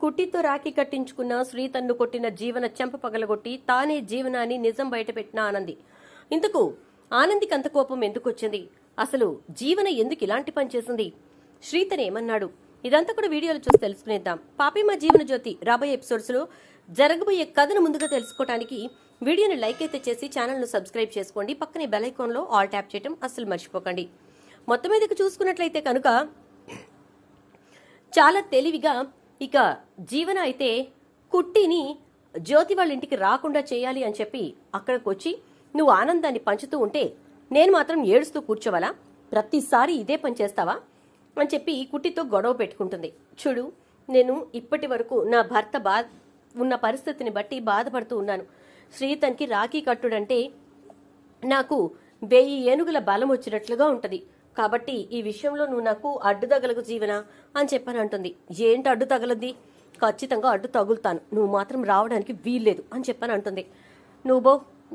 కుట్టితో రాఖీ కట్టించుకున్న శ్రీతన్ను కొట్టిన జీవన చెంప పగలగొట్టి తానే జీవనాన్ని నిజం బయటపెట్టిన ఆనంది ఇందుకు ఆనందికి అంత కోపం ఎందుకొచ్చింది? అసలు జీవన ఎందుకు ఇలాంటి పని చేసింది? శ్రీతన్ ఏమన్నాడు? ఇదంతా కూడా వీడియోలో చూసి తెలుసుకునేద్దాం. పాపిమ జీవన జ్యోతి రాబోయే ఎపిసోడ్స్లో జరగబోయే కథను ముందుగా తెలుసుకోవడానికి వీడియోని లైక్ అయితే చేసి ఛానల్ను సబ్స్క్రైబ్ చేసుకోండి. పక్కనే బెల్ ఐకాన్లో ఆల్ ట్యాప్ చేయడం అస్సలు మర్చిపోకండి. మొత్తం మీదకి చూసుకున్నట్లయితే కనుక చాలా తెలివిగా ఇక జీవన అయితే కుట్టిని జ్యోతి వాళ్ళ ఇంటికి రాకుండా చేయాలి అని చెప్పి అక్కడికి వచ్చి నువ్వు ఆనందాన్ని పంచుతూ ఉంటే నేను మాత్రం ఏడుస్తూ కూర్చోవాలా? ప్రతిసారి ఇదే పని చేస్తావా? అని చెప్పి కుట్టితో గొడవ పెట్టుకుంటుంది. చూడు నేను ఇప్పటి వరకు నా భర్త బా ఉన్న పరిస్థితిని బట్టి బాధపడుతూ ఉన్నాను. శ్రీతన్కి రాఖీ కట్టుడంటే నాకు వెయ్యి ఏనుగుల బలం వచ్చినట్లుగా ఉంటుంది. కాబట్టి ఈ విషయంలో నువ్వు నాకు అడ్డు తగలకు జీవనా అని చెప్పని అంటుంది. ఏంటి అడ్డు తగలది ఖచ్చితంగా అడ్డు తగులుతాను. నువ్వు మాత్రం రావడానికి వీల్లేదు అని చెప్పని అంటుంది. నువ్వు బో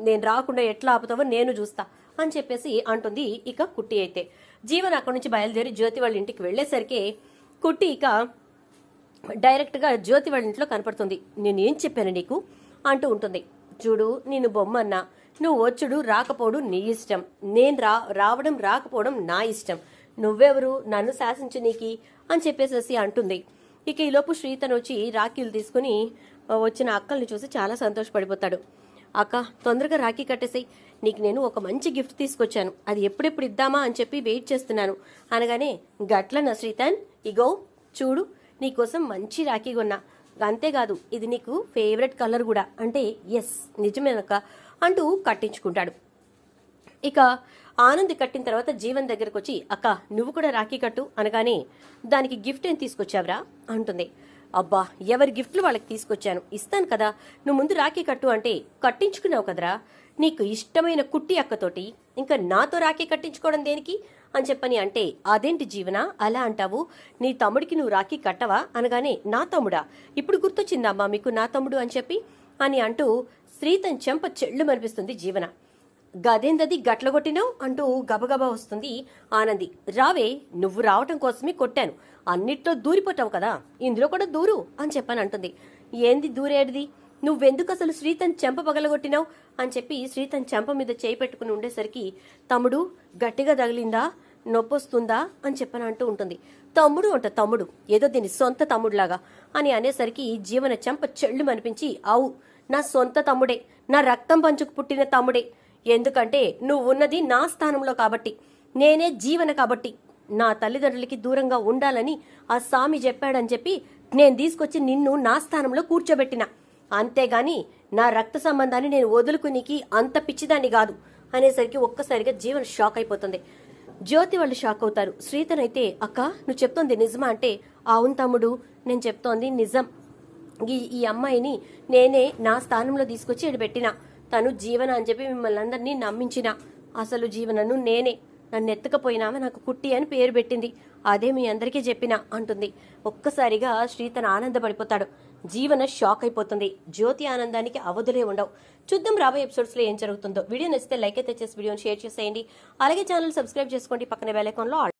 నేను రాకుండా ఎట్లా ఆపుతావో నేను చూస్తా అని చెప్పేసి అంటుంది ఇక కుట్టి అయితే. జీవన అక్కడి నుంచి బయలుదేరి జ్యోతి వాళ్ళ ఇంటికి వెళ్ళేసరికి కుట్టి ఇక డైరెక్ట్గా జ్యోతి వాళ్ళ ఇంట్లో కనపడుతుంది. నేను ఏం చెప్పాను నీకు? అంటూ ఉంటుంది. చూడు నేను బొమ్మన్నా. నువ్వు వచ్చుడు రాకపోవడం నీ ఇష్టం. నేను రా రావడం రాకపోవడం నా ఇష్టం. నువ్వెవరు? నన్ను శాసించు నీకి? అని చెప్పేసేసి అంటుంది. ఇక ఈలోపు శ్రీతను వచ్చి రాఖీలు తీసుకుని వచ్చిన అక్కల్ని చూసి చాలా సంతోషపడిపోతాడు. అక్క తొందరగా రాఖీ కట్టేసేయ్. నీకు నేను ఒక మంచి గిఫ్ట్ తీసుకొచ్చాను. అది ఎప్పుడెప్పుడు ఇద్దామా? అని చెప్పి వెయిట్ చేస్తున్నాను. అనగానే గట్లనా శ్రీతన్? ఇగో చూడు నీకోసం మంచి రాఖీ కొన్నా. అంతేకాదు ఇది నీకు ఫేవరెట్ కలర్ కూడా. అంటే ఎస్ నిజమేనక్క. అంటూ కట్టించుకుంటాడు. ఇక ఆనంద్ కట్టిన తర్వాత జీవన్ దగ్గరకు వచ్చి అక్క నువ్వు కూడా రాఖీ కట్టు అనగానే దానికి గిఫ్ట్ ఏం తీసుకొచ్చావరా? అంటుంది. అబ్బా ఎవరి గిఫ్ట్లు వాళ్ళకి తీసుకొచ్చాను. ఇస్తాను కదా. నువ్వు ముందు రాఖీ కట్టు అంటే కట్టించుకున్నావు కదరా. నీకు ఇష్టమైన కుట్టి అక్కతోటి ఇంకా నాతో రాఖీ కట్టించుకోవడం దేనికి? అని చెప్పని అంటే అదేంటి జీవన? అలా అంటావు? నీ తమ్ముడికి నువ్వు రాఖీ కట్టవా? అనగానే నా తమ్ముడా? ఇప్పుడు గుర్తొచ్చిందమ్మా మీకు నా తమ్ముడు అని చెప్పి అని అంటూ శ్రీతన్ చెంప చెళ్ళు మనిపిస్తుంది జీవన. గదేందది గట్ల కొట్టినావు అంటూ గబగబా వస్తుంది ఆనంది. రావే నువ్వు రావటం కోసమే కొట్టాను. అన్నిట్లో దూరిపోతావు కదా ఇందులో కూడా దూరు అని చెప్పని అంటుంది. ఏంది దూరేడిది? నువ్వెందుకు అసలు శ్రీతన్ చెంప పగలగొట్టినావు అని చెప్పి శ్రీతన్ చెంప మీద చేయి పెట్టుకుని ఉండేసరికి తమ్ముడు గట్టిగా తగిలిందా? నొప్పొస్తుందా? అని చెప్పని అంటూ ఉంటుంది. తమ్ముడు అంట తమ్ముడు ఏదో దీని సొంత తమ్ముడులాగా అని అనేసరికి జీవన చెంప చెళ్ళు అనిపించి అవు నా సొంత తమ్ముడే నా రక్తం పంచుకు పుట్టిన తమ్ముడే. ఎందుకంటే నువ్వున్నది నా స్థానంలో కాబట్టి నేనే జీవన కాబట్టి. నా తల్లిదండ్రులకి దూరంగా ఉండాలని ఆ స్వామి చెప్పాడని చెప్పి నేను తీసుకొచ్చి నిన్ను నా స్థానంలో కూర్చోబెట్టిన. అంతేగాని నా రక్త సంబంధాన్ని నేను వదులుకునికి అంత పిచ్చిదాన్ని కాదు అనేసరికి ఒక్కసారిగా జీవన షాక్ అయిపోతుంది. జ్యోతి వాళ్ళు షాక్ అవుతారు. శ్రీతన్ అయితే అక్క నువ్వు చెప్తోంది నిజమా? అంటే అవును తమ్ముడు నేను చెప్తోంది నిజం. ఈ ఈ అమ్మాయిని నేనే నా స్థానంలో తీసుకొచ్చి ఇక్కడ పెట్టిన. తను జీవన అని చెప్పి మిమ్మల్ని అందరినీ నమ్మించిన. అసలు జీవనను నేనే. నన్ను ఎత్తకపోయినామె నాకు కుట్టి అని పేరు పెట్టింది. అదే మీ అందరికీ చెప్పిన అంటుంది. ఒక్కసారిగా శ్రీ తన ఆనందపడిపోతాడు. జీవన షాక్ అయిపోతుంది. జ్యోతి ఆనందానికి అవధులే ఉండవు. చూద్దాం రాబోయే ఎపిసోడ్స్లో ఏం జరుగుతుందో. వీడియో నచ్చితే లైక్ అయితే చేసి వీడియోని షేర్ చేసేయండి. అలాగే ఛానల్ సబ్స్క్రైబ్ చేసుకోండి. పక్కన బెల్ ఐకాన్లో